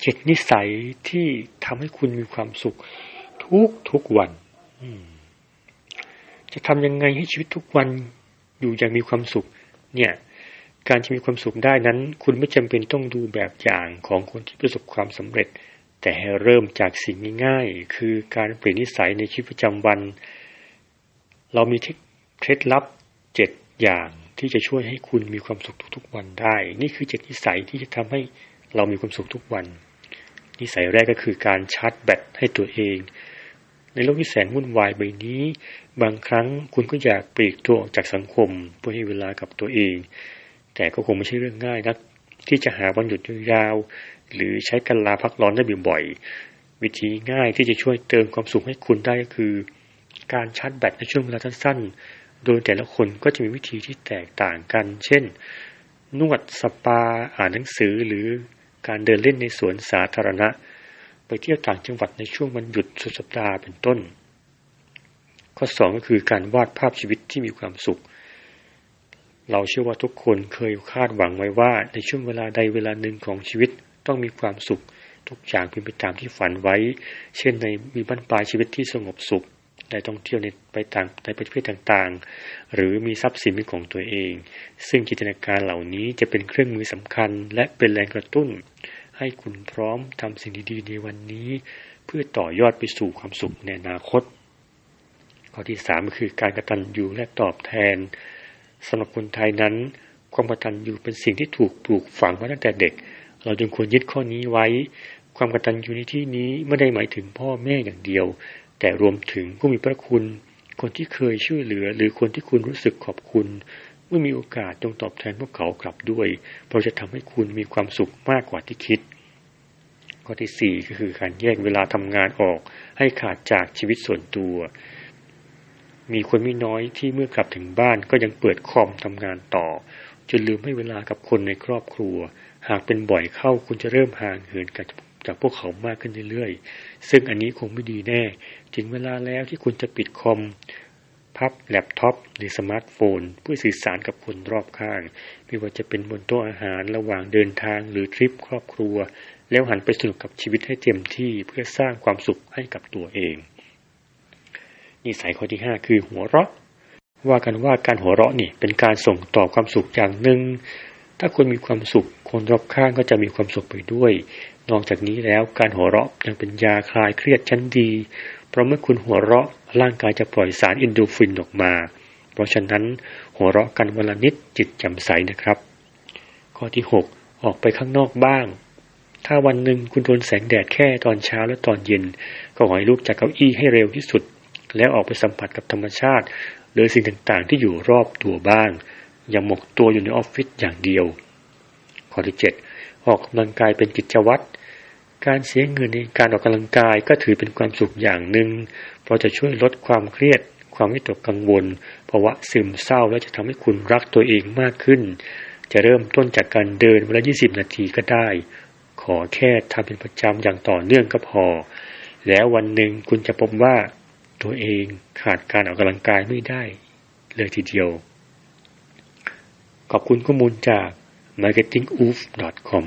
เจ็ดนิสัยที่ทำให้คุณมีความสุข ทุกทุกวันจะทำยังไงให้ชีวิตทุกวันอยู่อย่างมีความสุข เนี่ย การจะมีความสุขได้นั้น คุณไม่จำเป็นต้องดูแบบอย่างของคนที่ประสบความสำเร็จ แต่ให้เริ่มจากสิ่งง่ายๆ คือการเปลี่ยนนิสัยในชีวิตประจำวัน เรามีเคล็ดลับเจ็ดอย่างที่จะช่วยให้คุณมีความสุขทุกๆวันได้ นี่คือเจ็ดนิสัยที่จะทำให้เรามีความสุขทุกวัน นิสัยแรกก็คือการชาร์จแบตให้ตัวเอง ในโลกที่แสนวุ่นวายใบนี้ บางครั้งคุณก็อยากปลีกตัวออกจากสังคม เพื่อให้เวลากับตัวเอง แต่ก็คงไม่ใช่เรื่องง่ายนักที่จะหาวันหยุดยาว หรือใช้กันลาพักร้อนได้บ่อยๆ วิธีง่ายที่จะช่วยเติมความสุขให้คุณได้ก็คือ การชาร์จแบตในช่วงเวลาสั้นๆ โดยแต่ละคนก็จะมีวิธีที่แตกต่างกัน เช่น นวดสปา อ่านหนังสือหรือ การเดินเล่นในสวนสาธารณะ ไปเที่ยวต่างจังหวัดในช่วงวันหยุดสุดสัปดาห์เป็นต้น ข้อสองก็คือการวาดภาพชีวิตที่มีความสุข เราเชื่อว่าทุกคนเคยคาดหวังไว้ว่าในช่วงเวลาใดเวลาหนึ่งของชีวิตต้องมีความสุข ทุกอย่างเป็นไปตามที่ฝันไว้ เช่นในมีบ้านปลายชีวิตที่สงบสุข ได้ท่องเที่ยวในไปต่างในประเทศต่างๆ หรือมีทรัพย์สินเป็นของตัวเอง ซึ่งจินตนาการเหล่านี้จะเป็นเครื่องมือสำคัญ และเป็นแรงกระตุ้น ให้คุณพร้อมทำสิ่งดีๆในวันนี้ เพื่อต่อยอดไปสู่ความสุขในอนาคต ข้อที่สามคือการกระตันยูและตอบแทนสำหรับคนไทยนั้น ความกตัญญูเป็นสิ่งที่ถูกปลูกฝังมาตั้งแต่เด็ก เราจึงควรยึดข้อนี้ไว้ ความกตัญญูในที่นี้ไม่ได้หมายถึงพ่อแม่อย่างเดียว แต่รวมถึงผู้มีพระคุณ คนที่เคยช่วยเหลือ หรือคนที่คุณรู้สึกขอบคุณ เมื่อมีโอกาสจงตอบแทนพวกเขากลับด้วย เพราะจะทำให้คุณมีความสุขมากกว่าที่คิด ข้อที่สี่ก็คือการแยกเวลาทำงานออกให้ขาดจากชีวิตส่วนตัว มีคนไม่น้อยที่เมื่อกลับถึงบ้านก็ยังเปิดคอมทำงานต่อจนลืมให้เวลากับคนในครอบครัว หากเป็นบ่อยเข้าคุณจะเริ่มห่างเหินกับ จากพวกเขามากขึ้นเรื่อยๆ ซึ่งอันนี้คงไม่ดีแน่ ถึงเวลาแล้วที่คุณจะปิดคอม พับแล็ปท็อปหรือสมาร์ทโฟน เพื่อสื่อสารกับคนรอบข้าง ไม่ว่าจะเป็นบนโต๊ะอาหารระหว่างเดินทางหรือทริปครอบครัว แล้วหันไปสนุกกับชีวิตให้เต็มที่เพื่อสร้างความสุขให้กับตัวเอง นิสัยข้อที่ 5 คือหัวเราะ ว่ากันว่าการหัวเราะนี่เป็นการส่งต่อความสุขอย่างหนึ่งถ้าคุณมีความสุข คนรอบข้างก็จะมีความสุขไปด้วย นอกจากนี้แล้วการหัวเราะยังเป็นยาคลายเครียดชั้นดี เพราะเมื่อคุณหัวเราะร่างกายจะปล่อยสารอินโดฟินออกมา เพราะฉะนั้นหัวเราะกันวันละนิดจิตแจ่มใสนะครับ ข้อที่ 6 ออกไปข้างนอกบ้าง ถ้าวันหนึ่งคุณโดนแสงแดดแค่ตอนเช้าและตอนเย็น ก็ขอให้ลุกจากเก้าอี้ให้เร็วที่สุด แล้วออกไปสัมผัสกับธรรมชาติหรือสิ่งต่างๆ ที่อยู่รอบตัวบ้าง อย่าหมกตัวอยู่ในออฟฟิศอย่างเดียว ข้อที่ 7 ออกกำลังกายเป็นกิจวัตร การเสียเงินในการออกกำลังกายก็ถือเป็นความสุขอย่างหนึ่ง เพราะจะช่วยลดความเครียด ความวิตกกังวลภาวะซึมเศร้าและจะทำให้คุณรักตัวเองมากขึ้น จะเริ่มต้นจากการเดินวันละ 20 นาทีก็ได้ ขอแค่ทำเป็นประจำอย่างต่อเนื่องก็พอ แล้ววันหนึ่งคุณจะพบว่าตัวเองขาดการออกกำลังกายไม่ได้ เลยทีเดียว ขอบคุณข้อมูลจาก marketingoof.com